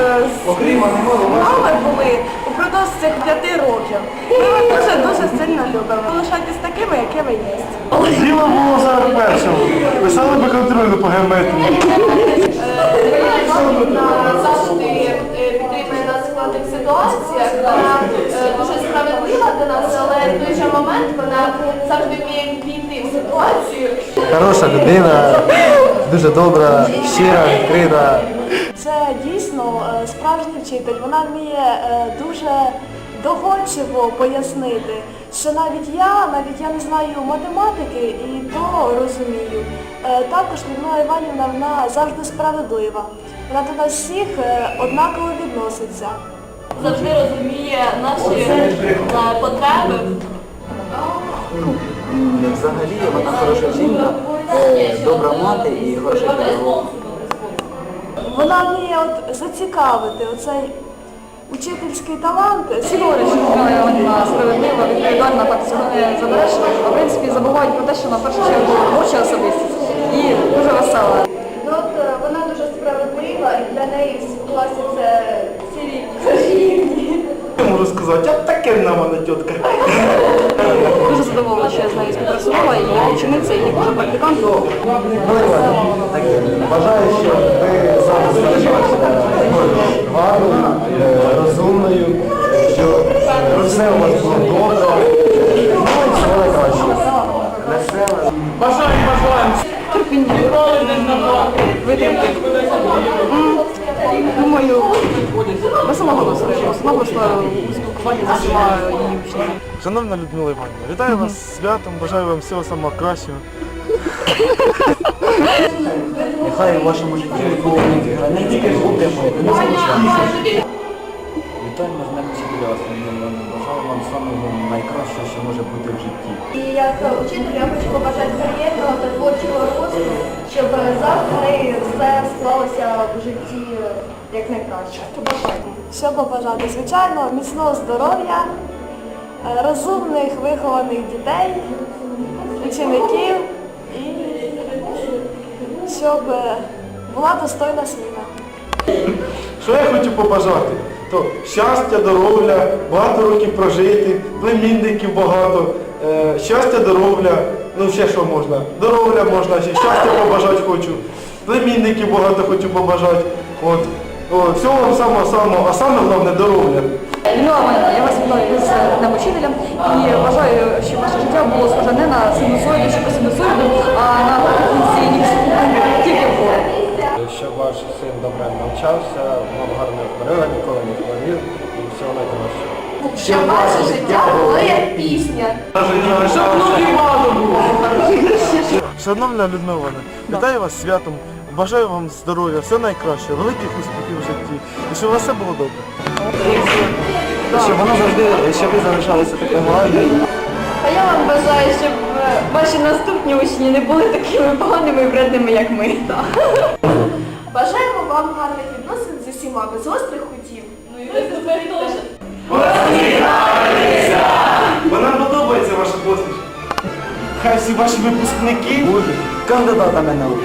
е, з нами були упродовж цих п'яти років. Ми вас дуже дуже сильно любимо. Залишайтесь такими, якими є. Діло було зараз першому. Писали би контрольну по геометрії. Завжди е, складних ситуаціях. Вона е, дуже справедлива до нас, але в той же момент вона завжди вміє війти в ситуацію. Хороша людина, дуже добра, щира, відкрита. Дійсно е, справжній вчитель. Вона вміє е, дуже доходчиво пояснити, що навіть я, навіть я не знаю математики і то розумію. Е, Також Людмила Іванівна вона завжди справедлива. Вона до нас всіх однаково відноситься. Завжди розуміє наші потреби. Взагалі вона хороша жінка, добра мати і хороша педагог. Вона вміє от зацікавити оцей учительський талант. Що Людмила справедлива, відповідальна, так цього не в принципі забувають про те, що вона в першу чергу творча особистість і дуже весела. Ну, от е, вона дуже справедлива і для неї в класі це всі рівні. Я можу сказати, а таке на мене тітка. Дуже задоволена, що я з нею співпрацювала, і учениця, і як уже практикант. Вважаю, що ви гарною, е, розумною, що все у вас було добре. Ну найкращого. Веселе. терпіння, витримки. М, Думаю, весела настрою, наголосно у спілкуванні з усіма її учнями. Шановна Людмила Іванівна, вітаю вас з святом, бажаю вам всього самого кращого. Нехай у вашому житті повні границі не залишається. Вітаємо з Днем вчителя вас, Бажаю вам самого найкращого, що може бути в житті. І як учитель я хочу побажати кар'єрного та творчого росту, щоб завтра все склалося в житті як найкраще. Що побажати? Звичайно, міцного здоров'я, е, розумних, вихованих дітей, учеників щоб е, була достойна сміна. Що я хочу побажати? То щастя, здоров'я, багато років прожити, племінників багато, е, щастя, здоров'я, ну ще що можна? Здоров'я можна, ще щастя побажати хочу, племінників багато хочу побажати. От. От, всього вам самого-самого, а саме головне здоров'я. Людмила Іванівна, я вас вітаю з Днем і вважаю, що ваше життя було схоже не на синусоїду Щоб син добре навчався, мав гарне здоров'я, ніколи не хворів і всього найкращого. Щоб ваше життя було як пісня. Шановна Людмила вітаю вас святом, бажаю вам здоров'я, все найкраще, великих успіхів в житті і щоб у вас все було добре. Щоб воно завжди, щоб ви залишалися такими гарними. А я вам бажаю, щоб е, ваші наступні учні не були такими поганими і вредними, як ми. Бажаємо вам гарних відносин з усіма, без гострих хотів. Ну і ви тепер теж. Вона подобається ваша посмішка. Хай всі ваші випускники Будуть кандидатами наук.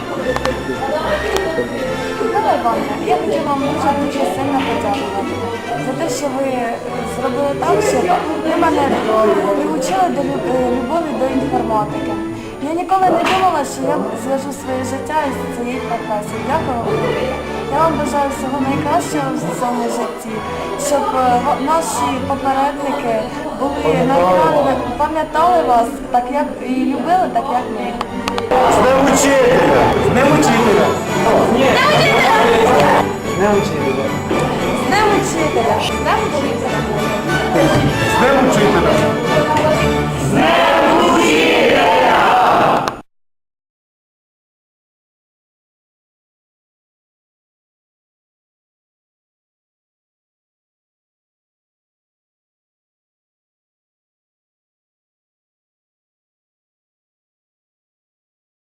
Людмила Іванівна, я хотіла вам дуже дуже сильно подякувати за те, що ви зробили так, що ви мене приучили до любові до інформатики. Я ніколи не думала, що я зв'яжу своє життя із цією професією. Дякую. Я вам бажаю всього найкращого в цьому житті, щоб е, наші попередники були найкраще, пам'ятали вас так, як і любили, так як ми. з Днем учителя! З Днем